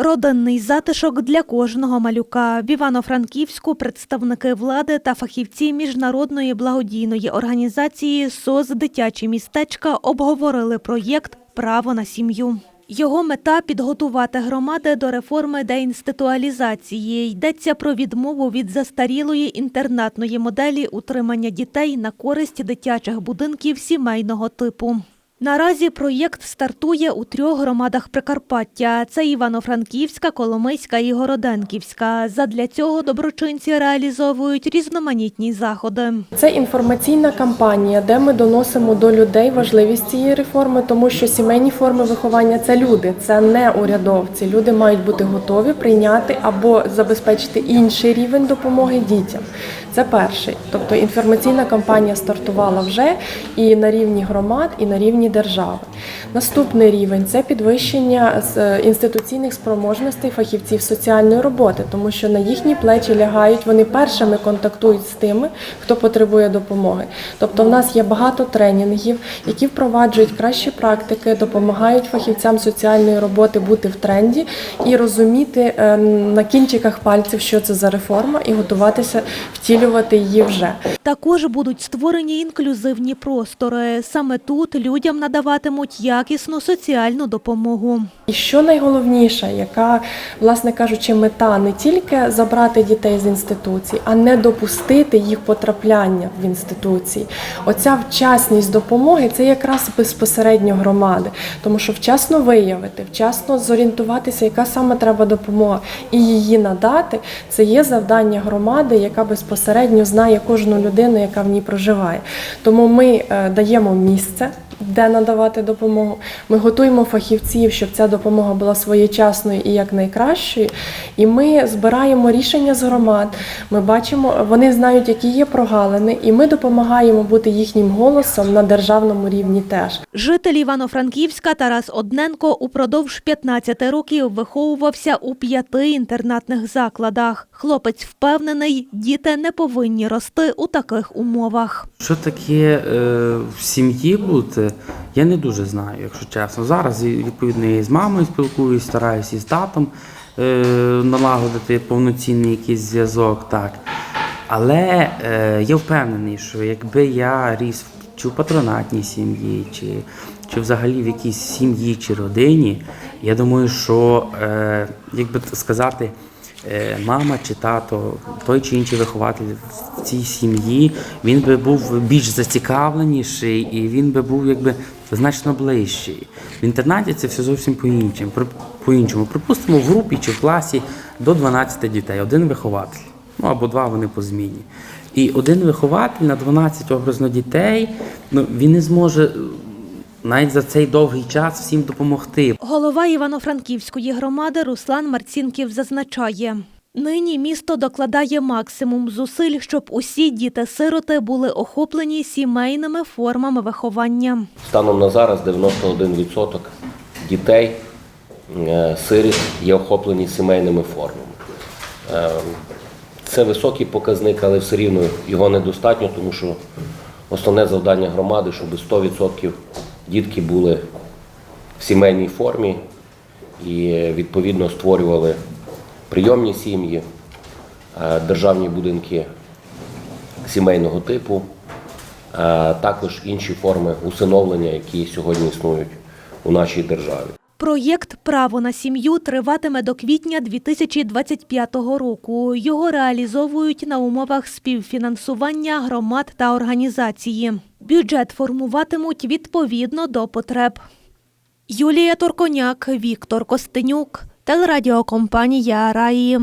Родинний затишок для кожного малюка. В Івано-Франківську представники влади та фахівці міжнародної благодійної організації СОЗ Дитячі містечка обговорили проєкт Право на сім'ю. Його мета підготувати громади до реформи деінституалізації. Йдеться про відмову від застарілої інтернатної моделі утримання дітей на користь дитячих будинків сімейного типу. Наразі проєкт стартує у трьох громадах Прикарпаття: це Івано-Франківська, Коломийська і Городенківська. Задля цього доброчинці реалізовують різноманітні заходи. Це інформаційна кампанія, де ми доносимо до людей важливість цієї реформи, тому що сімейні форми виховання це люди, це не урядовці. Люди мають бути готові прийняти або забезпечити інший рівень допомоги дітям. Це перший. Тобто інформаційна кампанія стартувала вже і на рівні громад, і на рівні держави. Наступний рівень це підвищення інституційних спроможностей фахівців соціальної роботи, тому що на їхні плечі лягають, вони першими контактують з тими, хто потребує допомоги. Тобто, в нас є багато тренінгів, які впроваджують кращі практики, допомагають фахівцям соціальної роботи бути в тренді і розуміти е, на кінчиках пальців, що це за реформа, і готуватися втілювати її вже. Також будуть створені інклюзивні простори. Саме тут людям надаватимуть якісну соціальну допомогу. І що найголовніше, яка, власне кажучи, мета не тільки забрати дітей з інституцій, а не допустити їх потрапляння в інституції. Оця вчасність допомоги це якраз безпосередньо громади, тому що вчасно виявити, вчасно зорієнтуватися, яка саме треба допомога, і її надати це є завдання громади, яка безпосередньо знає кожну людину, яка в ній проживає. Тому ми е, даємо місце де надавати допомогу. Ми готуємо фахівців, щоб ця допомога була своєчасною і якнайкращою. І ми збираємо рішення з громад. Ми бачимо, вони знають, які є прогалини, і ми допомагаємо бути їхнім голосом на державному рівні теж. Житель Івано-Франківська Тарас Одненко упродовж 15 років виховувався у п'яти інтернатних закладах. Хлопець впевнений, діти не повинні рости у таких умовах. Що таке е, в сім'ї бути, я не дуже знаю, якщо чесно. Зараз відповідно я з мамою спілкуюсь, стараюся і з татом е, налагодити повноцінний якийсь зв'язок. так. Але е, я впевнений, що якби я ріс чи в патронатній сім'ї, чи, чи взагалі в якійсь сім'ї чи родині, я думаю, що, е, як би сказати, мама чи тато, той чи інший вихователь в цій сім'ї, він би був більш зацікавленіший і він би був якби значно ближчий. В інтернаті це все зовсім по-іншому. По-іншому. Припустимо, в групі чи в класі до 12 дітей, один вихователь. Ну або два вони по зміні. І один вихователь на 12 образно дітей, ну він не зможе е, навіть за цей довгий час всім допомогти. Голова Івано-Франківської громади Руслан Марцінків зазначає. Нині місто докладає максимум зусиль, щоб усі діти-сироти були охоплені сімейними формами виховання. Станом на зараз 91% дітей е, сиріт є охоплені сімейними формами. Е, Це високий показник, але все рівно його недостатньо, тому що основне завдання громади, щоб 100% дітки були в сімейній формі і е, відповідно створювали прийомні сім'ї, е, державні будинки сімейного типу, а також інші форми усиновлення, які сьогодні існують у нашій державі. Проєкт Право на сім'ю триватиме до квітня 2025 року. Його реалізовують на умовах співфінансування громад та організації. Бюджет формуватимуть відповідно до потреб. Юлія Торконяк, Віктор Костенюк, телерадіокомпанія Раї.